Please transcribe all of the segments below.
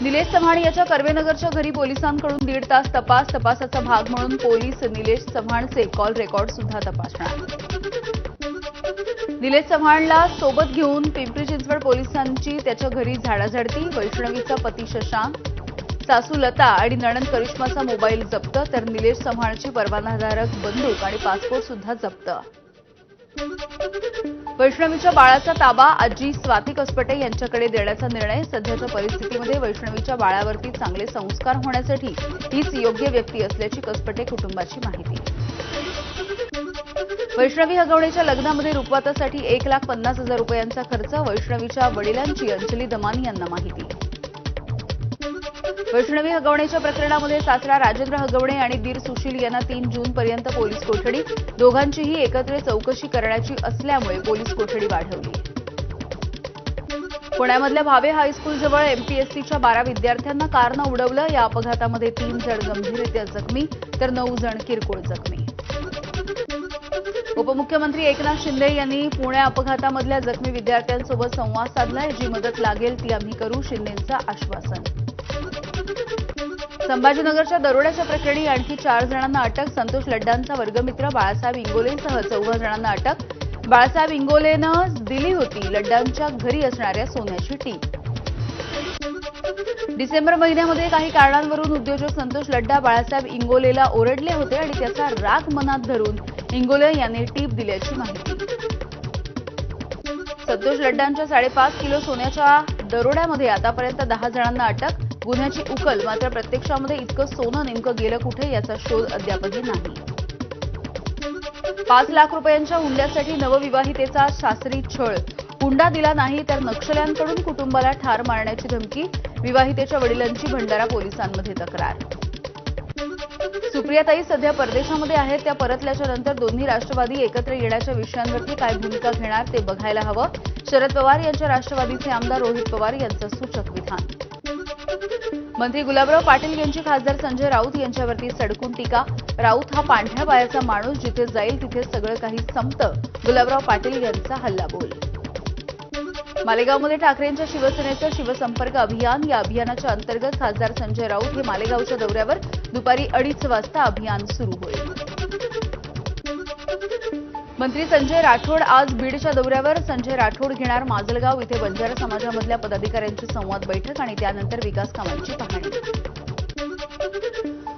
निलेश चव्हाण याच्या कर्वेनगरच्या घरी पोलिसांकडून दीड तास तपास तपासाचा भाग म्हणून पोलीस निलेश चव्हाणचे कॉल रेकॉर्ड सुद्धा तपासणार निलेश चव्हाणला सोबत घेऊन पिंपरी चिंचवड पोलिसांची त्याच्या घरी झाडाझडती वैष्णवीचा पती शशांक सासू लता आणि नणन करिश्माचा मोबाईल जप्त तर निलेश चव्हाणची परवानाधारक बंदूक आणि पासपोर्ट सुद्धा जप्त. वैष्णवीच्या बाळाचा ताबा आजी स्वाती कसपटे यांच्याकडे देण्याचा निर्णय सध्याच्या परिस्थितीमध्ये वैष्णवीच्या बाळावरती चांगले संस्कार होण्यासाठी हीच योग्य व्यक्ती असल्याची कसपटे कुटुंबाची माहिती. वैष्णवी हगवणेच्या लग्नामध्ये रुपवातासाठी एक लाख पन्नास हजार रुपयांचा खर्च वैष्णवीच्या वडिलांची अंजली दमानी यांना माहिती. वैष्णवी हगवणेच्या प्रकरणामध्ये सासरा राजेंद्र हगवणे आणि दीर सुशील यांना तीन जून पर्यंत पोलीस कोठडी दोघांचीही एकत्र चौकशी करण्याची असल्यामुळे पोलीस कोठडी वाढवली. पुण्यामधल्या भावे हायस्कूलजवळ एमपीएससीच्या बारा विद्यार्थ्यांना कारनं उडवलं. या अपघातामध्ये तीन जण गंभीररित्या जखमी तर नऊ जण किरकोळ जखमी. उपमुख्यमंत्री एकनाथ शिंदे यांनी पुणे अपघातामधल्या जखमी विद्यार्थ्यांसोबत संवाद साधलाय. जी मदत लागेल ती आम्ही करू शिंदेंचं आश्वासन. संभाजीनगरच्या दरोड्याच्या प्रकरणी आणखी चार जणांना अटक. संतोष लड्डांचा वर्गमित्र बाळासाहेब इंगोलेसह चौघ जणांना अटक. बाळासाहेब इंगोलेनं दिली होती लड्डांच्या घरी असणाऱ्या सोन्याची टीप. डिसेंबर महिन्यामध्ये काही कारणांवरून उद्योजक संतोष लड्डा बाळासाहेब इंगोलेला ओरडले होते आणि त्याचा राग मनात धरून इंगोले यांनी टीप दिल्याची माहिती. संतोष लड्डांच्या साडेपाच किलो सोन्याच्या दरोड्यामध्ये आतापर्यंत दहा जणांना अटक. गुन्ह्याची उकल मात्र प्रत्यक्षामध्ये इतकं सोनं नेमकं गेलं कुठे याचा शोध अद्यापही नाही. पाच लाख रुपयांच्या हुंड्यासाठी नवविवाहितेचा शास्त्री छळ. हुंडा दिला नाही तर नक्षल्यांकडून कुटुंबाला ठार मारण्याची धमकी विवाहितेच्या वडिलांची भंडारा पोलिसांमध्ये तक्रार. सुप्रियाताई सध्या परदेशामध्ये आहेत त्या परतल्याच्या नंतर दोन्ही राष्ट्रवादी एकत्र येण्याच्या विषयांवरती काय भूमिका घेणार ते बघायला हवं. शरद पवार यांच्या राष्ट्रवादीचे आमदार रोहित पवार यांचं सूचक विधान. मंत्री गुलाबराव पाटील यांची खासदार संजय राऊत यांच्यावरती सडकून टीका. राऊत हा पांढऱ्या पायाचा माणूस जिथे जाईल तिथे सगळं काही संपतं. गुलाबराव पाटील यांचा हल्लाबोल. मालेगावमध्ये ठाकरेंच्या शिवसेनेचं शिवसंपर्क अभियान या अभियानाच्या अंतर्गत खासदार संजय राऊत हे मालेगावच्या दौऱ्यावर दुपारी अडीच वाजता अभियान सुरू होईल. मंत्री संजय राठोड आज बीडच्या दौऱ्यावर. संजय राठोड घेणार माजलगाव इथे बंजारा समाजामधल्या पदाधिकाऱ्यांची संवाद बैठक आणि त्यानंतर विकास कामांची पाहणी.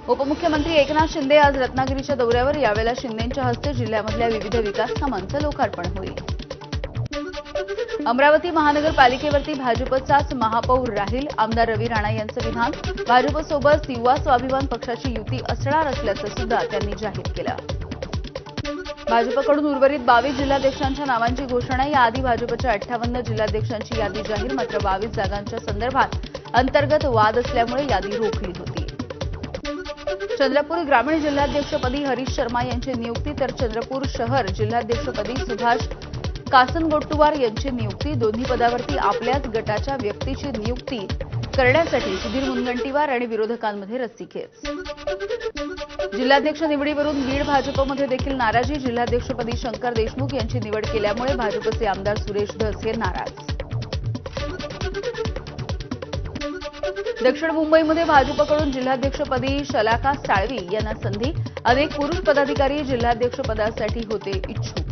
उपमुख्यमंत्री एकनाथ शिंदे आज रत्नागिरीच्या दौऱ्यावर. यावेळेला शिंदेंच्या हस्ते जिल्ह्यामधल्या विविध विकास कामांचं लोकार्पण होईल. अमरावती महानगरपालिकेवरती भाजपचाच महापौर राहील. आमदार रवी राणा यांचं विधान. भाजपसोबत युवा स्वाभिमान पक्षाची युती असणार असल्याचं सुद्धा त्यांनी जाहीर केलं. भाजपकडून उर्वरित बावीस जिल्हाध्यक्षांच्या नावांची घोषणा याआधी भाजपच्या अठ्ठावन्न जिल्हाध्यक्षांची यादी जाहीर मात्र बावीस जागांच्या संदर्भात अंतर्गत वाद असल्यामुळे यादी रोखली होती. चंद्रपूर ग्रामीण जिल्हाध्यक्षपदी हरीश शर्मा यांची नियुक्ती तर चंद्रपूर शहर जिल्हाध्यक्षपदी सुभाष कासनगोट्टुवार यांची नियुक्ती दोन्ही पदावरती आपल्याच गटाच्या व्यक्तीची नियुक्ती करण्यासाठी सुधीर मुनगंटीवार आणि विरोधकांमध्ये रस्सीखेच जिल्हाध्यक्ष निवडीवरून बीड भाजपमध्ये देखील नाराजी. जिल्हाध्यक्षपदी शंकर देशमुख यांची निवड केल्यामुळे भाजपचे आमदार सुरेश धस हे नाराज. दक्षिण मुंबईमध्ये भाजपकडून जिल्हाध्यक्षपदी शलाका साळवी यांना संधी. अनेक पुरुष पदाधिकारी जिल्हाध्यक्षपदासाठी होते इच्छुक.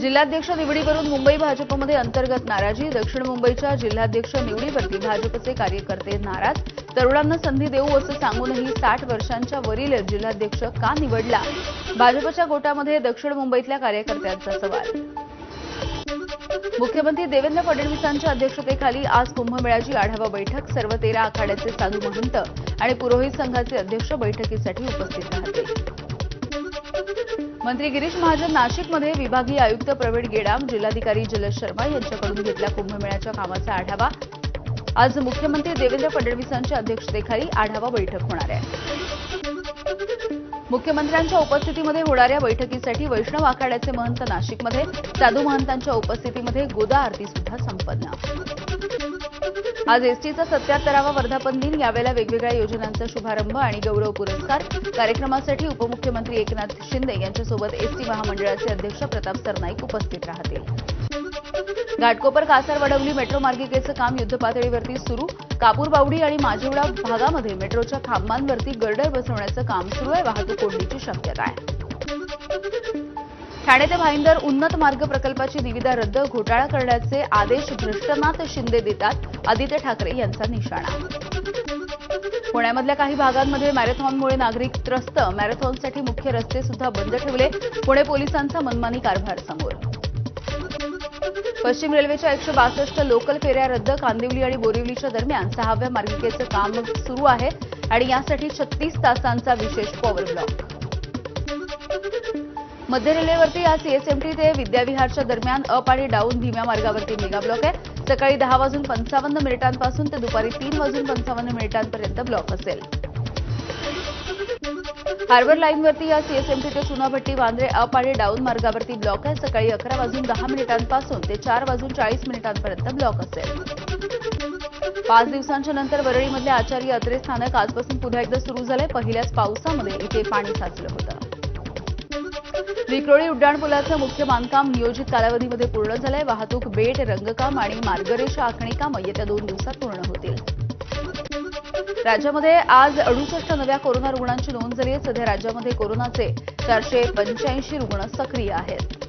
जिल्हाध्यक्ष निवडीवरून मुंबई भाजपमध्ये अंतर्गत नाराजी. दक्षिण मुंबईच्या जिल्हाध्यक्ष निवडीवरती भाजपचे कार्यकर्ते नाराज. तरुणांना संधी देऊ असं सांगूनही साठ वर्षांच्या वरील जिल्हाध्यक्ष का निवडला? भाजपच्या गोटामध्ये दक्षिण मुंबईतल्या कार्यकर्त्यांचा सवाल. मुख्यमंत्री देवेंद्र फडणवीसांच्या अध्यक्षतेखाली आज कुंभमेळ्याची आढावा बैठक. सर्व तेरा आखाड्याचे साधू महंत आणि पुरोहित संघाचे अध्यक्ष बैठकीसाठी उपस्थित राहतील. मंत्री गिरीश महाजन नाशिकमध्ये विभागीय आयुक्त प्रवीण गेडाम जिल्हाधिकारी जलज शर्मा यांच्याकडून घेतल्या कुंभमेळ्याच्या कामाचा आढावा. आज मुख्यमंत्री देवेंद्र फडणवीसांच्या अध्यक्षतेखाली आढावा बैठक होणार आहे. मुख्यमंत्र्यांच्या उपस्थितीमध्ये होणाऱ्या बैठकीसाठी वैष्णव आखाड्याचे महंत नाशिकमध्ये साधू महंतांच्या उपस्थितीमध्ये गोदा आरती सुद्धा संपन्न. आज एसटीचा सत्याहत्तरावा वर्धापन दिन. यावेळेला वेगवेगळ्या योजनांचा शुभारंभ आणि गौरव पुरस्कार. कार्यक्रमासाठी उपमुख्यमंत्री एकनाथ शिंदे यांच्यासोबत एसटी महामंडळाचे अध्यक्ष प्रताप सरनाईक उपस्थित राहतील. घाटकोपर कासार वडवली मेट्रो मार्गिकेचं काम युद्धपातळीवरती सुरू. कापूर बावडी आणि माजिवडा भागामध्ये मेट्रोच्या खांबांवरती गर्डर बसवण्याचं काम सुरू आहे. वाहतूक कोंडीची शक्यता आहे. ठाणे ते भाईंदर उन्नत मार्ग प्रकल्पाची निविदा रद्द घोटाळा करण्याचे आदेश भ्रष्टनाथ शिंदे देतात. आदित्य ठाकरे यांचा निशाणा. पुण्यामधल्या काही भागांमध्ये मॅरेथॉनमुळे नागरिक त्रस्त. मॅरेथॉनसाठी मुख्य रस्ते सुद्धा बंद ठेवले. पुणे पोलिसांचा मनमानी कारभार समोर. पश्चिम रेल्वेच्या एकशे बासष्ट लोकल फेऱ्या रद्द कांदिवली आणि बोरिवलीच्या दरम्यान सहाव्या मार्गिकेचं काम सुरू आहे आणि यासाठी छत्तीस तासांचा विशेष पॉवर ब्लॉक मध्य रेल्वेवरती आज सीएसएमटी ते विद्याविहारच्या दरम्यान अप आणि डाऊन धीम्या मार्गावरती मेगा ब्लॉक आहे सकाळी दहा वाजून पंचावन्न मिनिटांपासून ते दुपारी तीन वाजून पंचावन्न मिनिटांपर्यंत ब्लॉक असेल. हार्बर लाईनवरती या सीएसएमटी ते चुनाभट्टी वांद्रे अप आणि डाऊन मार्गावरती ब्लॉक आहे सकाळी अकरा वाजून दहा मिनिटांपासून ते चार वाजून चाळीस मिनिटांपर्यंत ब्लॉक असेल. पाच दिवसांच्या नंतर वरळीमधले आचार्य अत्रे स्थानक आजपासून पुन्हा एकदा सुरू झालंय. पहिल्याच पावसामध्ये इथे पाणी साचलं होतं. विक्रोळी उड्डाणपुलाचं मुख्य बांधकाम नियोजित कालावधीमध्ये पूर्ण झालंय. वाहतूक बेट रंगकाम आणि मार्गरेषा आखणी कामं येत्या दोन दिवसात पूर्ण होतील. राज्यामध्ये आज अडुसष्ट नव्या कोरोना रुग्णांची नोंद झाली आहे. सध्या राज्यामध्ये कोरोनाचे चारशे पंच्याऐंशी रुग्ण सक्रिय आहेत.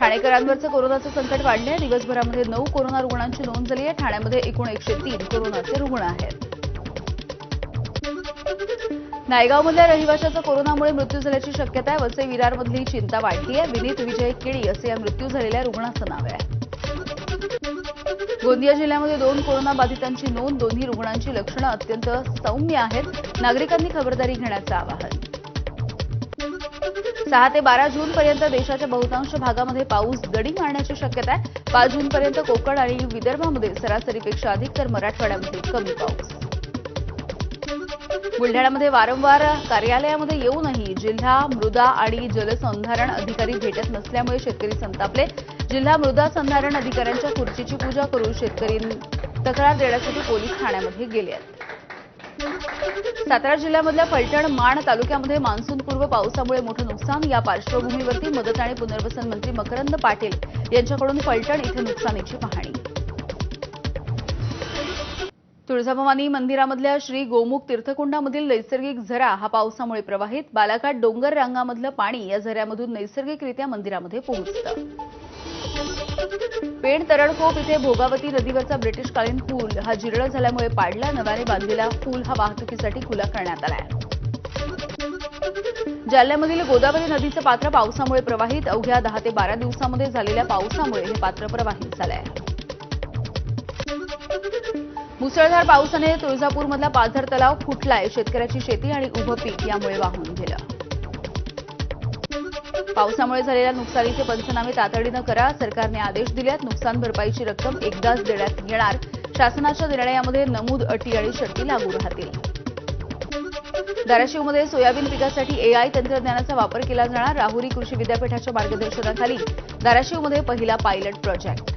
ठाणेकरांवरचं कोरोनाचं संकट वाढले आहे दिवसभरामध्ये नऊ कोरोना रुग्णांची नोंद झाली आहे. ठाण्यामध्ये एकूण एकशे तीन कोरोनाचे रुग्ण आहेत. नायगावमधल्या रहिवाशाचा कोरोनामुळे मृत्यू झाल्याची शक्यता आहे. वसई विरारमधली चिंता वाढली आहे. विनीत विजय केळी असं या मृत्यू झालेल्या रुग्णाचं नाव आहे. गोंदिया जिल्ह्यामध्ये दोन कोरोना बाधितांची नोंद दोन्ही रुग्णांची लक्षणं अत्यंत सौम्य आहेत. नागरिकांनी खबरदारी घेण्याचं आवाहन. सहा ते बारा जून पर्यंत देशाच्या बहुतांश भागामध्ये पाऊस दडी मारण्याची शक्यता आहे. पाच जूनपर्यंत कोकण आणि विदर्भामध्ये सरासरीपेक्षा अधिक तर मराठवाड्यामध्ये कमी पाऊस. बुलढाण्यामध्ये वारंवार कार्यालयामध्ये येऊनही जिल्हा मृदा आणि जलसंधारण अधिकारी भेटत नसल्यामुळे शेतकरी संतापले. जिल्हा मृदा संधारण अधिकाऱ्यांच्या खुर्चीची पूजा करून शेतकरी तक्रार देण्यासाठी पोलीस ठाण्यामध्ये गेले आहेत. सातारा जिल्ह्यामधल्या फलटण माण तालुक्यामध्ये मान्सूनपूर्व पावसामुळे मोठं नुकसान. या पार्श्वभूमीवरती मदत आणि पुनर्वसन मंत्री मकरंद पाटील यांच्याकडून फलटण इथं नुकसानीची पाहणी. तुळजाभवानी मंदिरामधल्या श्री गोमुख तीर्थकुंडामधील नैसर्गिक झरा हा पावसामुळे प्रवाहित. बालाघाट डोंगर रांगामधलं पाणी या झऱ्यामधून नैसर्गिकरित्या मंदिरामध्ये पोहोचतं. पेण तरडकोप इथे भोगावती नदीवरचा ब्रिटिशकालीन पूल हा जीर्ण झाल्यामुळे पाडला. नव्याने बांधलेला पूल हा वाहतुकीसाठी खुला करण्यात आलाय जालन्यामधील गोदावरी नदीचं पात्र पावसामुळे प्रवाहित. अवघ्या दहा ते बारा दिवसामध्ये झालेल्या पावसामुळे हे पात्र प्रवाहित झालंय मुसळधार पावसाने तुळजापूरमधला पाझर तलाव फुटलाय. शेतकऱ्याची शेती आणि उभं पीक यामुळे वाहून गेलं. पावसामुळे झालेल्या नुकसानीचे पंचनामे तातडीनं करा. सरकारने आदेश दिल्यात. नुकसान भरपाईची रक्कम एकदाच देण्यात येणार. शासनाच्या निर्णयामध्ये नमूद अटी आणि शर्ती लागू राहतील. धाराशिवमध्ये सोयाबीन पिकासाठी एआय तंत्रज्ञानाचा वापर केला जाणार. राहुरी कृषी विद्यापीठाच्या मार्गदर्शनाखाली धाराशिवमध्ये पहिला पायलट प्रोजेक्ट.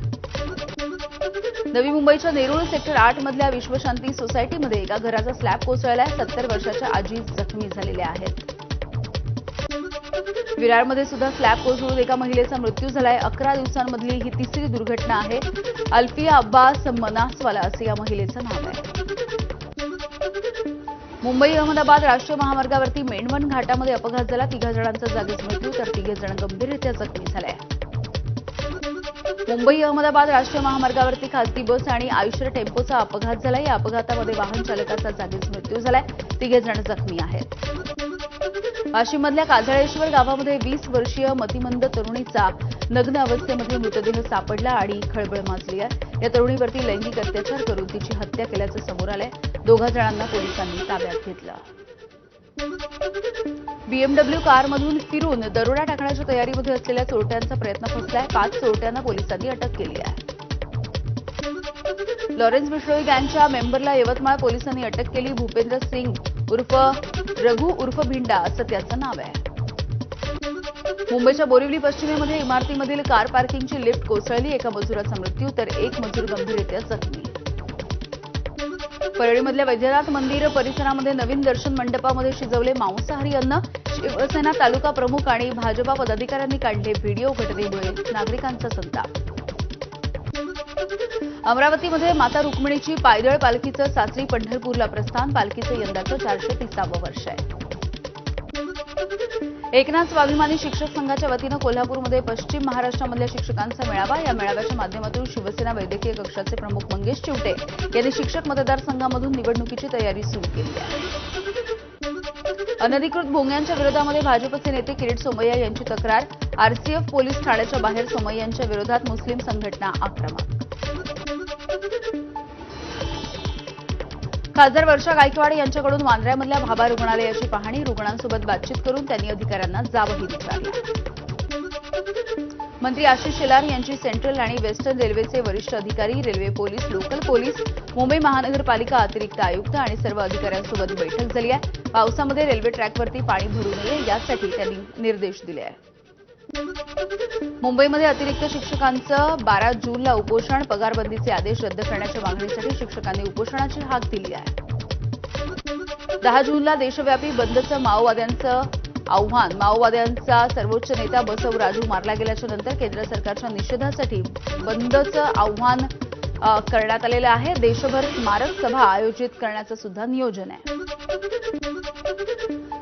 नवी मुंबईच्या नेरूळ सेक्टर आठ मधल्या विश्वशांती सोसायटीमध्ये एका घराचा स्लॅब कोसळलाय सत्तर वर्षाच्या आजी जखमी झालेल्या आहेत. विरारमध्ये सुद्धा स्लॅब कोसळून एका महिलेचा मृत्यू झालाय. अकरा दिवसांमधली ही तिसरी दुर्घटना आहे. अल्फिया अब्बास मनासवाला असं या महिलेचं नाव आहे. मुंबई अहमदाबाद राष्ट्रीय महामार्गावरती मेणवण घाटामध्ये अपघात झाला. तिघा जणांचा जागीच मृत्यू तर तिघे जण गंभीररित्या जखमी झाले मुंबई अहमदाबाद राष्ट्रीय महामार्गावरती खासगी बस आणि आयुष्य टेम्पोचा अपघात झाला या अपघातामध्ये वाहन चालकाचा जागीच मृत्यू झालाय. तिघे जण जखमी आहेत. वाशिममधल्या काजळेश्वर गावामध्ये वीस वर्षीय मतिमंद तरुणीचा नग्न अवस्थेमध्ये मृतदेह सापडला आणि खळबळ माजली आहे. या तरुणीवरती लैंगिक अत्याचार करून तिची हत्या केल्याचं समोर आलंय. दोघा जणांना पोलिसांनी ताब्यात घेतलं. बीएमडब्ल्यू कारमधून फिरून दरोडा टाकण्याच्या तयारीमध्ये असलेल्या चोरट्यांचा प्रयत्न फसलाय. पाच चोरट्यांना पोलिसांनी अटक केली आहे. लॉरेन्स बिश्रोई गँगच्या मेंबरला यवतमाळ पोलिसांनी अटक केली. भूपेंद्र सिंग उर्फ रघु उर्फ भिंडा असं त्याचं नाव आहे. मुंबईच्या बोरिवली पश्चिमेमध्ये इमारतीमधील कार पार्किंगची लिफ्ट कोसळली. एका मजुराचा मृत्यू तर एक मजूर गंभीररित्या जखमी. परळीमधल्या वैद्यनाथ मंदिर परिसरामध्ये नवीन दर्शन मंडपामध्ये शिजवले मांसाहारी अन्न. शिवसेना तालुका प्रमुख आणि भाजपा पदाधिकाऱ्यांनी काढले व्हिडिओ घटनेमुळे नागरिकांचा संताप. अमरावतीमध्ये माता रुक्मिणीची पायदळ पालखीचं सासरी पंढरपूरला प्रस्थान पालखीचं यंदाचं चारशे तिसावं वर्ष आहे. एकनाथ स्वाभिमानी शिक्षक संघाच्या वतीनं कोल्हापूरमध्ये पश्चिम महाराष्ट्रामधल्या शिक्षकांचा मेळावा. या मेळाव्याच्या माध्यमातून शिवसेना वैद्यकीय कक्षाचे प्रमुख मंगेश चिवटे यांनी शिक्षक मतदारसंघामधून निवडणुकीची तयारी सुरू केली आहे. अनधिकृत भोंग्यांच्या विरोधामध्ये भाजपचे नेते किरीट सोमय्या यांची तक्रार. आरसीएफ पोलीस ठाण्याच्या बाहेर सोमय्यांच्या विरोधात मुस्लिम संघटना आक्रमक खासदार वर्षा गायकवाड यांच्याकडून वांद्र्यामधल्या भाभा रुग्णालयाची पाहणी. रुग्णांसोबत बातचीत करून त्यांनी अधिकाऱ्यांना जाबही विचारला मंत्री आशिष शेलार यांची सेंट्रल आणि वेस्टर्न रेल्वेचे वरिष्ठ अधिकारी railway police local police Mumbai महानगरपालिका अतिरिक्त आयुक्त आणि सर्व अधिकाऱ्यांसोबत बैठक झाली आहे. पावसामध्ये रेल्वे ट्रॅकवरती पाणी भरू नये यासाठी त्यांनी निर्देश दिले आहेत. मुंबईमध्ये अतिरिक्त शिक्षकांचं बारा जूनला उपोषण पगारबंदीचे आदेश रद्द करण्याच्या मागणीसाठी शिक्षकांनी उपोषणाची हाक दिली आहे. दहा जूनला देशव्यापी बंदचं माओवाद्यांचं आव्हान. माओवाद्यांचा सर्वोच्च नेता बसवराजू मारला गेल्याच्यानंतर केंद्र सरकारच्या निषेधासाठी बंदचं आव्हान करण्यात आलेलं आहे. देशभर स्मारक सभा आयोजित करण्याचं सुद्धा नियोजन आहे.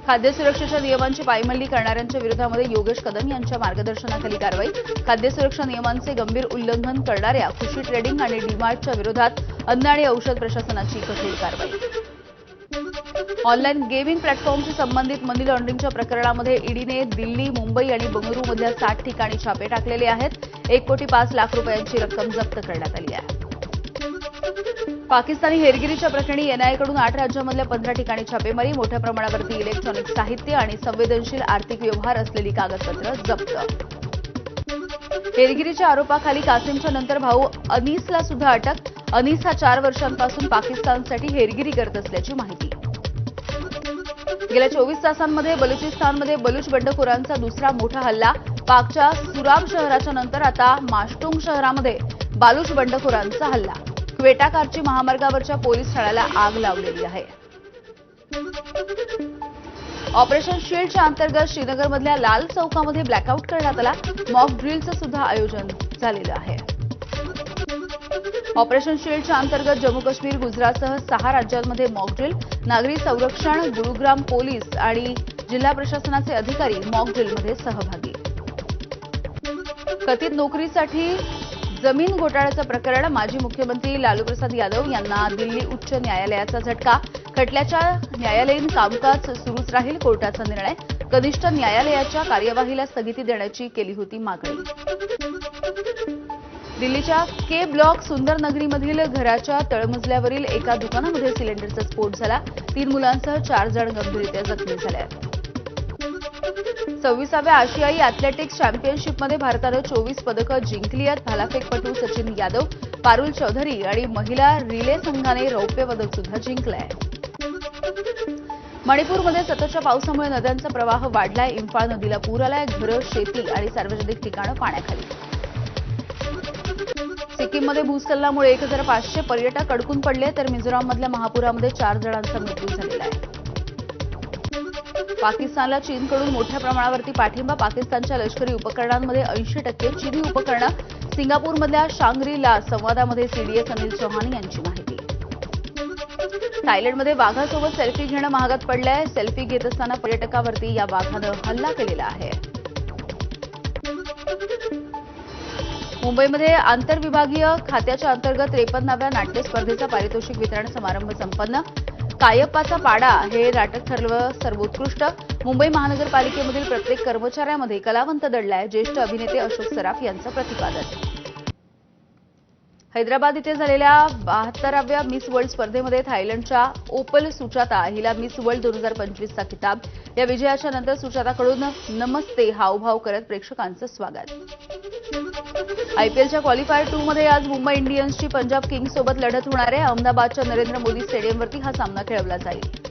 खाद्य सुरक्षेच्या नियमांची पायमल्ली करणाऱ्यांच्या विरोधामध्ये योगेश कदम यांच्या मार्गदर्शनाखाली कारवाई. खाद्य सुरक्षा नियमांचे गंभीर उल्लंघन करणाऱ्या खुशी ट्रेडिंग आणि डीमार्टच्या विरोधात अन्न आणि औषध प्रशासनाची कठोर कारवाई. ऑनलाईन गेमिंग प्लॅटफॉर्मशी संबंधित मनी लॉन्ड्रिंगच्या प्रकरणामध्ये ईडीने दिल्ली मुंबई आणि बंगळुरूमधल्या साठ ठिकाणी छापे टाकलेले आहेत. एक कोटी पाच लाख रुपयांची रक्कम जप्त करण्यात आली आहे. पाकिस्तानी हेरगिरीच्या प्रकरणी एनआयकडून आठ राज्यांमधल्या पंधरा ठिकाणी छापेमारी मोठ्या प्रमाणावरती इलेक्ट्रॉनिक साहित्य आणि संवेदनशील आर्थिक व्यवहार असलेली कागदपत्र जप्त. हेरगिरीच्या आरोपाखाली कासिमच्या नंतर भाऊ अनीसला सुद्धा अटक. अनीस हा चार वर्षांपासून पाकिस्तानसाठी हेरगिरी करत असल्याची माहिती. गेल्या चोवीस तासांमध्ये बलुचिस्तानमध्ये बलुच बंडखोरांचा दुसरा मोठा हल्ला. पाकच्या सुराम शहराच्या नंतर आता माश्टुंग शहरामध्ये बालूच बंडखोरांचा हल्ला. क्वेटाकारची महामार्गावरच्या पोलीस ठाण्याला आग लावलेली आहे. ऑपरेशन शील्डच्या अंतर्गत श्रीनगरमधल्या लाल चौकामध्ये ब्लॅकआउट करण्यात आला. मॉक ड्रिलचं सुद्धा आयोजन झालेलं आहे. ऑपरेशन शील्डच्या अंतर्गत जम्मू काश्मीर गुजरातसह सहा राज्यांमध्ये मॉक ड्रिल नागरी संरक्षण गुरुग्राम पोलीस आणि जिल्हा प्रशासनाचे अधिकारी मॉक ड्रिलमध्ये सहभागी. कथित नोकरीसाठी जमीन घोटाळ्याचं प्रकरण माजी मुख्यमंत्री लालूप्रसाद यादव यांना दिल्ली उच्च न्यायालयाचा झटका. खटल्याच्या न्यायालयीन कामकाज सुरूच राहील कोर्टाचा निर्णय. कनिष्ठ न्यायालयाच्या कार्यवाहीला स्थगिती देण्याची केली होती मागणी. दिल्लीच्या के ब्लॉक सुंदर नगरीमधील घराच्या तळमजल्यावरील एका दुकानामध्ये सिलेंडरचा स्फोट झाला. तीन मुलांसह चार जण गंभीररित्या जखमी झाले आहेत. सव्वीसाव्या आशियाई अथलेटिक्स चॅम्पियनशिपमध्ये भारतानं चोवीस पदकं जिंकली आहेत. भालाफेकपटू सचिन यादव पारुल चौधरी आणि महिला रिले संघाने रौप्य पदक सुद्धा जिंकलंय. मणिपूरमध्ये सततच्या पावसामुळे नद्यांचा प्रवाह वाढलाय. इम्फाळ नदीला पूर आलाय. घरं शेती आणि सार्वजनिक ठिकाणं पाण्याखाली. सिक्कीममध्ये भूस्खलनामुळे एक हजार पाचशे पर्यटक अडकून पडले तर मिझोराममधल्या महापुरामध्ये चार जणांचा मृत्यू झालेला आहे. पाकिस्तानला चीनकडून मोठ्या प्रमाणावरती पाठिंबा पाकिस्तानच्या लष्करी उपकरणांमध्ये ऐंशी टक्के चीनी उपकरणं सिंगापूरमधल्या शांग्री ला संवादामध्ये सीडीएस अनिल चौहान यांची माहिती. थायलंडमध्ये वाघासोबत सेल्फी घेणं महागात पडलंय. सेल्फी घेत असताना पर्यटकावरती या वाघानं हल्ला केलेला आहे. मुंबईमध्ये आंतरविभागीय खात्याच्या अंतर्गत त्रेपन्नाव्या नाट्य स्पर्धेचा पारितोषिक वितरण समारंभ संपन्न. कायप्पाचा पाडा हे नाटक ठरलं सर्वोत्कृष्ट. मुंबई महानगरपालिकेमधील प्रत्येक कर्मचाऱ्यामध्ये कलावंत दडलाय ज्येष्ठ अभिनेते अशोक सराफ यांचं प्रतिपादन. हैदराबाद इथे झालेल्या बहात्तराव्या मिस वर्ल्ड स्पर्धेमध्ये थायलंडच्या ओपल सुचाता हिला मिस वर्ल्ड दोन हजार पंचवीसचा किताब या विजयाच्या नंतर सुचाताकडून नमस्ते हावभाव करत प्रेक्षकांचं स्वागत. आयपीएलच्या क्वालिफायर टू मध्ये आज मुंबई इंडियन्सची पंजाब किंग्ससोबत लढत होणार आहे. अहमदाबादच्या नरेंद्र मोदी स्टेडियमवरती हा सामना खेळवला जाईल.